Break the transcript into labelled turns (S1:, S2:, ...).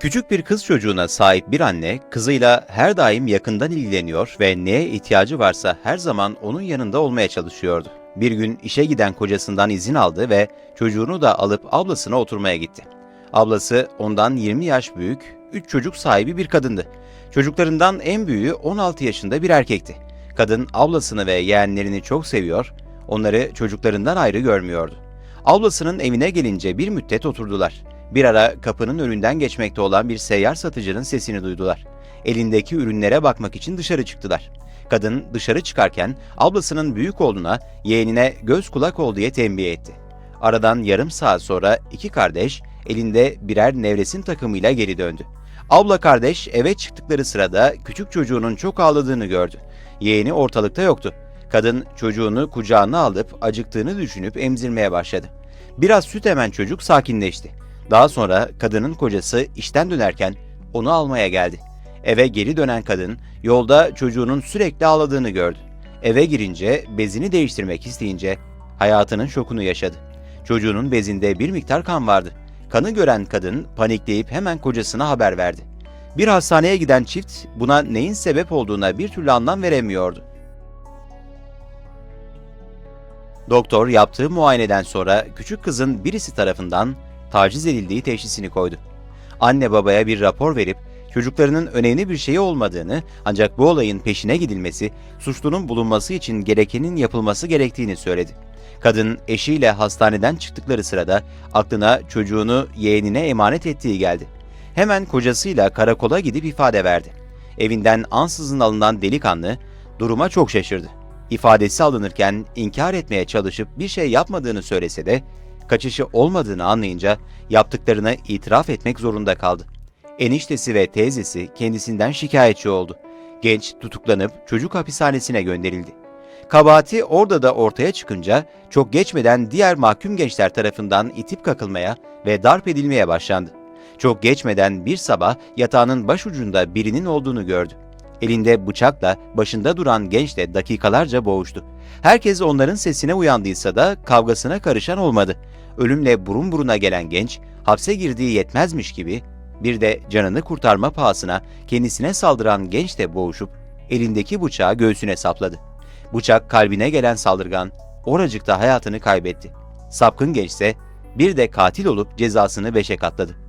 S1: Küçük bir kız çocuğuna sahip bir anne, kızıyla her daim yakından ilgileniyor ve neye ihtiyacı varsa her zaman onun yanında olmaya çalışıyordu. Bir gün işe giden kocasından izin aldı ve çocuğunu da alıp ablasına oturmaya gitti. Ablası ondan 20 yaş büyük, 3 çocuk sahibi bir kadındı. Çocuklarından en büyüğü 16 yaşında bir erkekti. Kadın ablasını ve yeğenlerini çok seviyor, onları çocuklarından ayrı görmüyordu. Ablasının evine gelince bir müddet oturdular. Bir ara kapının önünden geçmekte olan bir seyyar satıcının sesini duydular. Elindeki ürünlere bakmak için dışarı çıktılar. Kadın dışarı çıkarken ablasının büyük oğluna yeğenine göz kulak ol diye tembih etti. Aradan yarım saat sonra iki kardeş elinde birer nevresim takımıyla geri döndü. Abla kardeş eve çıktıkları sırada küçük çocuğunun çok ağladığını gördü. Yeğeni ortalıkta yoktu. Kadın çocuğunu kucağına alıp acıktığını düşünüp emzirmeye başladı. Biraz süt emen çocuk sakinleşti. Daha sonra kadının kocası işten dönerken onu almaya geldi. Eve geri dönen kadın yolda çocuğunun sürekli ağladığını gördü. Eve girince bezini değiştirmek isteyince hayatının şokunu yaşadı. Çocuğunun bezinde bir miktar kan vardı. Kanı gören kadın panikleyip hemen kocasına haber verdi. Bir hastaneye giden çift buna neyin sebep olduğuna bir türlü anlam veremiyordu. Doktor yaptığı muayeneden sonra küçük kızın birisi tarafından taciz edildiği teşhisini koydu. Anne babaya bir rapor verip çocuklarının önemli bir şeyi olmadığını ancak bu olayın peşine gidilmesi, suçlunun bulunması için gerekenin yapılması gerektiğini söyledi. Kadın eşiyle hastaneden çıktıkları sırada aklına çocuğunu yeğenine emanet ettiği geldi. Hemen kocasıyla karakola gidip ifade verdi. Evinden ansızın alınan delikanlı duruma çok şaşırdı. İfadesi alınırken inkar etmeye çalışıp bir şey yapmadığını söylese de kaçışı olmadığını anlayınca yaptıklarını itiraf etmek zorunda kaldı. Eniştesi ve teyzesi kendisinden şikayetçi oldu. Genç tutuklanıp çocuk hapishanesine gönderildi. Kabahati orada da ortaya çıkınca çok geçmeden diğer mahkum gençler tarafından itip kakılmaya ve darp edilmeye başlandı. Çok geçmeden bir sabah yatağının başucunda birinin olduğunu gördü. Elinde bıçakla başında duran gençle dakikalarca boğuştu. Herkes onların sesine uyandıysa da kavgasına karışan olmadı. Ölümle burun buruna gelen genç hapse girdiği yetmezmiş gibi bir de canını kurtarma pahasına kendisine saldıran gençle boğuşup elindeki bıçağı göğsüne sapladı. Bıçak kalbine gelen saldırgan oracıkta hayatını kaybetti. Sapkın gençse bir de katil olup cezasını beşe katladı.